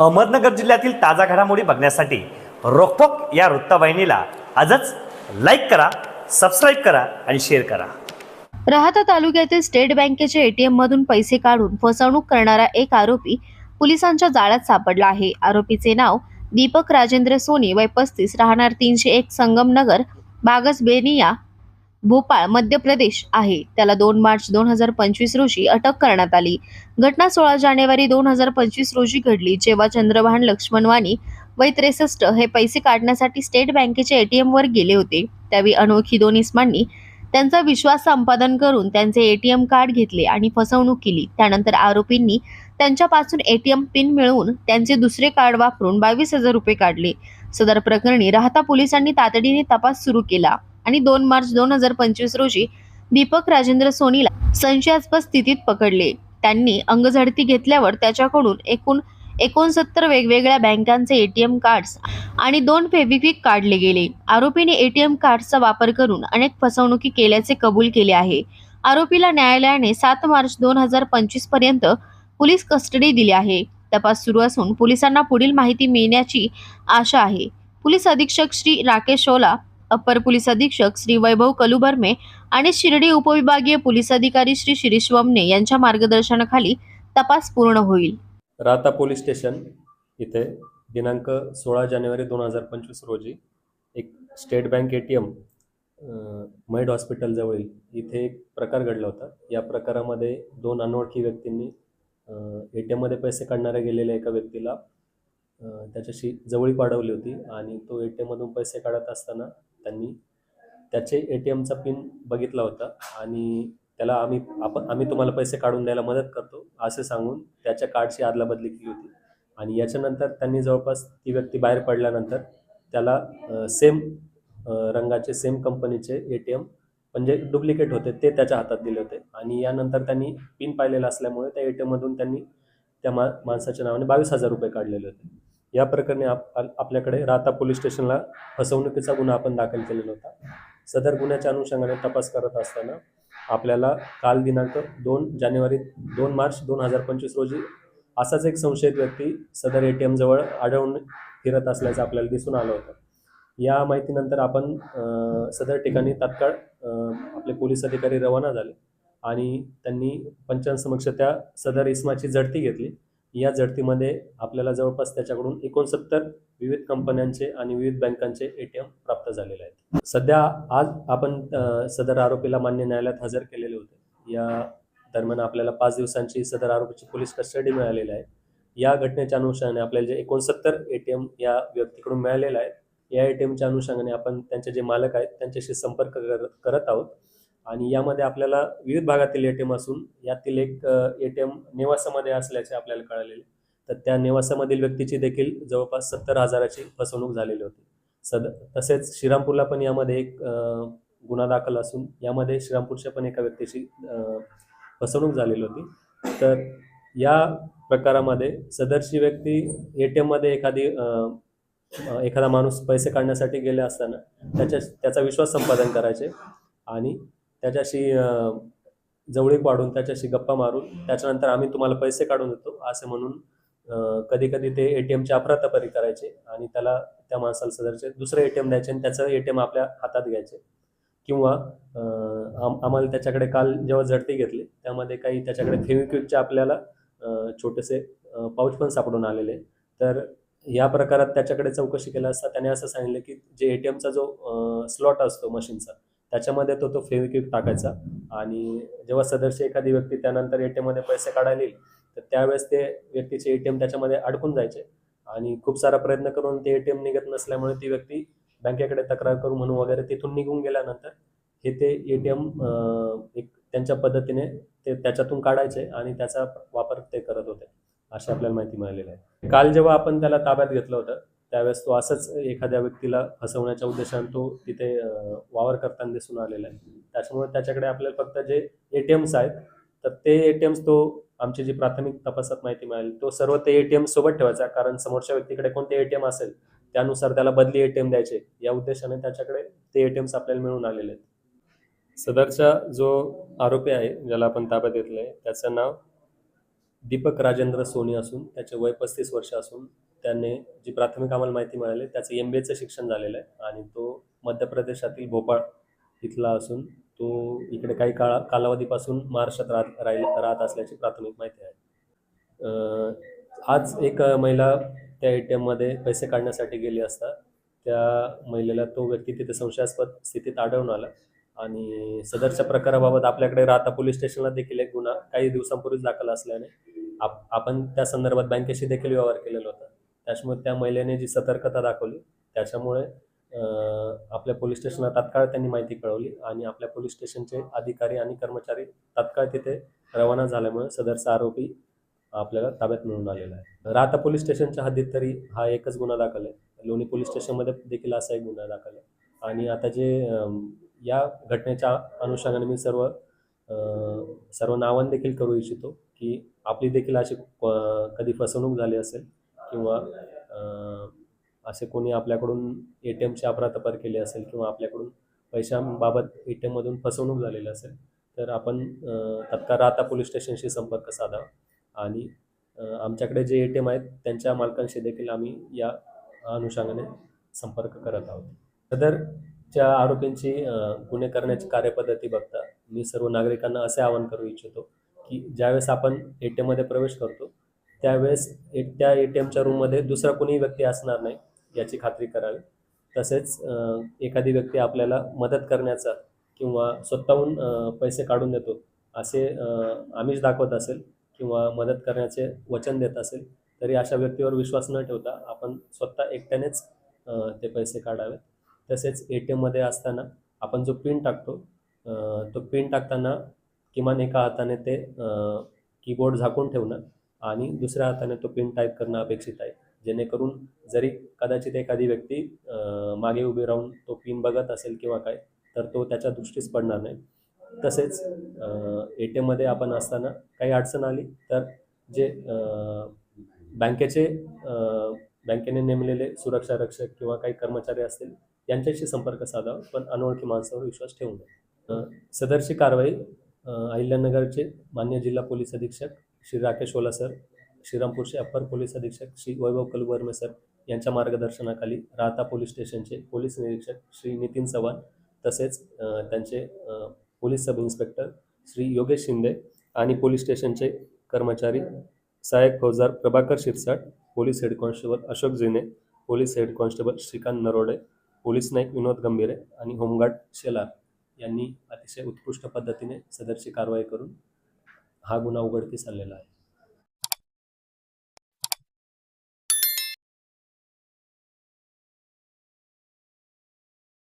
अहमदनगर जिल्ह्यातील ताजा घडामोडी बघण्यासाठी रोखोक या वृत्तवाहिनीला आजच लाईक करा सबस्क्राईब करा आणि शेअर करा. राहता तालुक्यातील स्टेट बँकेच्या एटीएम मधून पैसे काढून फसवणूक करणारा एक आरोपी पोलिसांच्या जाळ्यात सापडला आहे. आरोपीचे नाव दीपक राजेंद्र सोनी वय पस्तीस राहणार तीनशे एक संगमनगर बागस बेनिया भोपाळ मध्य प्रदेश आहे. त्याला दोन मार्च दोन हजार पंचवीस रोजी अटक करण्यात आली. घटना सोळा जानेवारी दोन हजार पंचवीस रोजी घडली जेव्हा चंद्रभान लक्ष्मण वाणी वय त्रेसष्ट हे पैसे काढण्यासाठी स्टेट बँकेच्या एटीएम वर गेले होते. त्यावेळी अनोळखी दोन इस्मांनी त्यांचा विश्वास संपादन करून त्यांचे एटीएम कार्ड घेतले आणि फसवणूक केली. त्यानंतर आरोपींनी त्यांच्यापासून एटीएम पिन मिळवून त्यांचे दुसरे कार्ड वापरून बावीस हजार रुपये काढले. सदर प्रकरणी राहता पोलिसांनी तातडीने तपास सुरू केला आणि दोन मार्च दोन हजार पंचवीस रोजी दीपक राजेंद्र सोनीला संशयास्पद स्थितीत पकडले. त्यांनी अंगझडती घेतल्यावर त्याच्याकडून एकूण एकोणसत्तर वेगवेगळ्या बँकांचे एटीएम कार्ड्स आणि दोन फेविक्विक काढले गेले. आरोपीने एटीएम कार्डचा वापर करून अनेक फसवणुकी केल्याचे कबूल केले आहे. आरोपीला न्यायालयाने सात मार्च दोन हजार पंचवीसपर्यंत पोलीस कस्टडी दिली आहे. तपास सुरू असून पोलिसांना पुढील माहिती मिळण्याची आशा आहे. पोलीस अधीक्षक श्री राकेश शोला अप्पर पोलीस अधीक्षक श्री वैभव कलुबर्मे आणि शिर्डी उपविभागीय पोलीस अधिकारी श्री शिरीष वमने यांच्या मार्गदर्शनाखाली तपास पूर्ण होईल. राहता पोलीस स्टेशन इथे दिनांक सोळा जानेवारी दोन हजार पंचवीस रोजी एक state bank A T M मैड हॉस्पिटलजवळील इथे एक प्रकार घडला होता. या प्रकारामध्ये दोन अनोळखी व्यक्तींनी ए टी एममध्ये पैसे काढणाऱ्या गेलेल्या एका व्यक्तीला त्याच्याशी जवळी पाडवली होती आणि तो ए टी एममधून पैसे काढत असताना त्यांनी त्याचे ए टी एमचा पिन बघितला होता आणि त्याला आम्ही आपण आम्ही तुम्हाला पैसे काढून द्यायला मदत करतो असे सांगून त्याच्या कार्डची आदलाबदली केली होती. आणि याच्यानंतर त्यांनी जवळपास ती व्यक्ती बाहेर पडल्यानंतर त्याला सेम रंगाचे सेम कंपनीचे ए टी एम म्हणजे डुप्लिकेट होते ते त्याच्या हातात दिले होते. आणि यानंतर त्यांनी पिन पाहिलेला असल्यामुळे त्या ए टी एममधून त्यांनी त्या मा माणसाच्या नावाने बावीस हजार रुपये काढलेले होते. या प्रकरणी आप आप- आपल्याकडे राहता पोलीस स्टेशनला फसवणुकीचा गुन्हा आपण दाखल केलेला होता. सदर गुन्ह्याच्या अनुषंगाने तपास करत असताना आपल्याला काल दिनांक दोन जानेवारी दोन मार्च दोन हजार पंचवीस रोजी असाच एक संशयित व्यक्ती सदर ए टी एमजवळ आढळून फिरत असल्याचं आपल्याला दिसून आलं होतं. या माहितीनंतर आपण सदर ठिकाणी तात्काळ आपले पोलीस अधिकारी रवाना झाले आणि त्यांनी पंचांसमक्ष त्या सदर इस्माची झडती घेतली. या झडतीमध्ये आपल्याला जवळपास त्याच्याकडून एकोणसत्तर विविध कंपन्यांचे आणि विविध बँकांचे ए टी एम प्राप्त झालेले आहेत. सध्या आज आपण सदर आरोपीला मान्य न्यायालयात हजर केलेले होते. या दरम्यान आपल्याला पाच दिवसांची सदर आरोपीची पोलीस कस्टडी मिळालेली आहे. या घटनेच्या अनुषंगाने आपल्याला जे एकोणसत्तर ए टी एम या व्यक्तीकडून मिळालेलं आहे या ए टी एमच्या अनुषंगाने आपण त्यांचे जे मालक आहेत त्यांच्याशी संपर्क करत आहोत. आणि यामध्ये आपल्याला विविध भागातील ए टी एम असून यातील एक ए टी एम नेवासामध्ये असल्याचे आपल्याला कळालेले. तर त्या नेवासामधील व्यक्तीची देखील जवळपास सत्तर हजाराची फसवणूक झालेली होती. सद तसेच श्रीरामपूरला पण यामध्ये एक गुन्हा दाखल असून यामध्ये श्रीरामपूरच्या पण एका व्यक्तीची फसवणूक झालेली होती. तर या प्रकारामध्ये सदरची व्यक्ती ए टी एममध्ये एखादी एखादा माणूस पैसे काढण्यासाठी गेले असताना त्याच्या त्याचा विश्वास संपादन करायचे आणि त्याच्याशी जवळीक वाढून त्याच्याशी गप्पा मारून त्याच्यानंतर आम्ही तुम्हाला पैसे काढून देतो असे म्हणून कधी कधी ते ए टी एमची अफरातफरी करायचे आणि त्याला त्या माणसाला सदरचे दुसरं ए टी एम द्यायचे आणि त्याचं ए टी एम आपल्या हातात घ्यायचे. किंवा आम्हाला त्याच्याकडे काल जेव्हा झडती घेतली त्यामध्ये काही त्याच्याकडे फेविक्विकचे आपल्याला छोटेसे पाऊच पण सापडून आलेले. तर या प्रकारात त्याच्याकडे चौकशी केला असता त्याने असं सांगितलं की जे ए टी एमचा जो स्लॉट असतो मशीनचा त्याच्यामध्ये तो तो फेविक्विक टाकायचा. आणि जेव्हा सदस्य एखादी व्यक्ती त्यानंतर ए टी एममध्ये पैसे काढायला येईल तर त्यावेळेस ते व्यक्तीचे ए टी एम त्याच्यामध्ये अडकून जायचे. आणि खूप सारा प्रयत्न करून ते ए टी एम निघत नसल्यामुळे ती व्यक्ती बँकेकडे तक्रार करू म्हणून वगैरे तिथून निघून गेल्यानंतर हे ते ए टी एम एक त्यांच्या पद्धतीने ते त्याच्यातून काढायचे आणि त्याचा वापर ते करत होते. अशी आपल्याला माहिती मिळालेली आहे. काल जेव्हा आपण त्याला ताब्यात घेतलं होतं त्यावेळेस तो असंच एखाद्या व्यक्तीला फसवण्याच्या उद्देशाने तो तिथे वावर करताना दिसून आलेला आहे. त्याच्यामुळे त्याच्याकडे आपल्याला फक्त जे ए टी एम्स आहेत तर ते ए टी एम्स तो आमची जी प्राथमिक तपासात माहिती मिळाली तो सर्व ते ए टी एम सोबत ठेवायचा. कारण समोरच्या व्यक्तीकडे कोणते ए टी एम असेल त्यानुसार त्याला बदली ए टी एम द्यायचे. या उद्देशाने त्याच्याकडे ते ए टी एम्स आपल्याला मिळून आलेले आहेत. सदरचा जो आरोपी आहे ज्याला आपण ताब्यात घेतलं आहे त्याचं नाव दीपक राजेंद्र सोनी असून त्याचे वय पस्तीस वर्ष असून त्याने जी प्राथमिक आम्हाला माहिती मिळाली त्याचं एम बी एचं शिक्षण झालेलं आहे. आणि तो मध्य प्रदेशातील भोपाळ इथला असून तो इकडे काही काळा कालावधीपासून महाराष्ट्रात राहत राहील राहत असल्याची प्राथमिक माहिती आहे. आज एक महिला त्या ए टी एममध्ये पैसे काढण्यासाठी गेली असता त्या महिलेला तो व्यक्ती तिथे संशयास्पद स्थितीत आढळून आला. आणि सदरच्या प्रकाराबाबत आपल्याकडे राहता पोलीस स्टेशनला देखील एक गुन्हा काही दिवसांपूर्वीच दाखल असल्याने आप आपण त्या संदर्भात बँकेशी देखील व्यवहार केलेला होता. त्याच्यामुळे त्या महिलेने जी सतर्कता दाखवली त्याच्यामुळे आपल्या पोलीस स्टेशनला तात्काळ त्यांनी माहिती कळवली आणि आपल्या पोलीस स्टेशनचे अधिकारी आणि कर्मचारी तात्काळ तिथे रवाना झाल्यामुळे सदरचा आरोपी आपल्याला ताब्यात मिळून आलेला आहे. राहता पोलीस स्टेशनच्या हद्दीत तरी हा एकच गुन्हा दाखल आहे. लोणी पोलीस स्टेशनमध्ये देखील असा एक गुन्हा दाखल आहे. आणि आता जे या घटनेच्या अनुषंगाने मी सर्व सर्व नावन देखील करू इच्छितो की आपली देखील अशी कधी फसवणूक झाली असेल किंवा असे कोणी आपल्याकडून ए टी एमची अफरातफर केली असेल किंवा आपल्याकडून पैशांबाबत ए टी एममधून फसवणूक झालेली असेल तर आपण तत्काळ राहता पोलीस स्टेशनशी संपर्क साधावा आणि आमच्याकडे जे ए टी एम आहेत त्यांच्या मालकांशी देखील आम्ही या अनुषंगाने संपर्क करत आहोत. च्या आरोपींची गुन्हे करण्याची कार्यपद्धती बघता मी सर्व नागरिकांना असे आवाहन करू इच्छितो की ज्यावेळेस आपण ए टी एममध्ये प्रवेश करतो त्यावेळेस ए त्या ए टी एमच्या रूममध्ये दुसरा कोणीही व्यक्ती असणार नाही याची खात्री करावी. तसेच एखादी व्यक्ती आपल्याला मदत करण्याचा किंवा स्वतःहून पैसे काढून देतो असे आमिष दाखवत असेल किंवा मदत करण्याचे वचन देत असेल तरी अशा व्यक्तीवर विश्वास न ठेवता आपण स्वतः एकट्यानेच ते पैसे काढावेत. तसेच ए टी एममध्ये असताना आपण जो पिन टाकतो तो पिन टाकताना किमान एका हाताने ते कीबोर्ड झाकून ठेवणं आणि दुसऱ्या हाताने तो पिन टाईप करणं अपेक्षित आहे. जेणेकरून जरी कदाचित एखादी व्यक्ती मागे उभी राहून तो पिन बघत असेल किंवा काय तर तो त्याच्या दृष्टीस पडणार नाही. तसेच ए टी एममध्ये आपण असताना काही अडचण आली तर जे बँकेचे बँकेने नेमलेले सुरक्षा रक्षक किंवा काही कर्मचारी असतील यांच्याशी संपर्क साधावा पण अनोळखी माणसावर विश्वास ठेवू नये. सदरची कारवाई अहिल्यानगरचे मान्य जिल्हा पोलीस अधीक्षक श्री राकेश ओला सर श्रीरामपूरचे अप्पर पोलीस अधीक्षक श्री वैभव कलवर्मे सर यांच्या मार्गदर्शनाखाली राहता पोलीस स्टेशनचे पोलीस निरीक्षक श्री नितीन चव्हाण तसेच त्यांचे police sub inspector Shri Yogesh Shinde आणि पोलीस स्टेशनचे कर्मचारी सहाय्यक फौजदार Prabhakar Shirsat police head constable Ashok Jine police head constable Shrikant Narode police Naik Vinod Gambhire आणि होमगार्ड शेलार यांनी अतिशय उत्कृष्ट पद्धतीने सदरची कारवाई करून हा गुन्हा उघडकीस आलेला आहे.